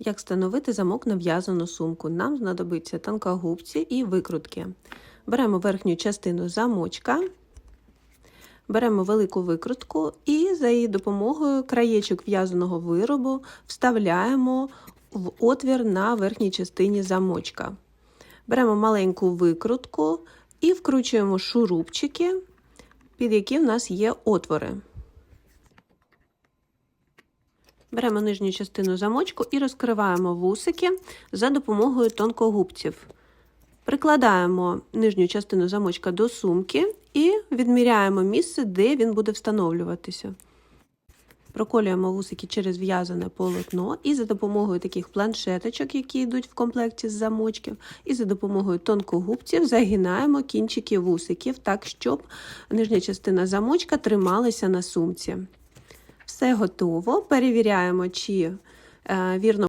Як встановити замок на в'язану сумку? Нам знадобиться тонкогубці і викрутки. Беремо верхню частину замочка, беремо велику викрутку і за її допомогою краєчок в'язаного виробу вставляємо в отвір на верхній частині замочка. Беремо маленьку викрутку і вкручуємо шурупчики, під які в нас є отвори. Беремо нижню частину замочку і розкриваємо вусики за допомогою тонкогубців. Прикладаємо нижню частину замочка до сумки і відміряємо місце, де він буде встановлюватися. Проколюємо вусики через в'язане полотно і за допомогою таких планшеточок, які йдуть в комплекті з замочків, і за допомогою тонкогубців загинаємо кінчики вусиків так, щоб нижня частина замочка трималася на сумці. Все готово. Перевіряємо, чи е, вірно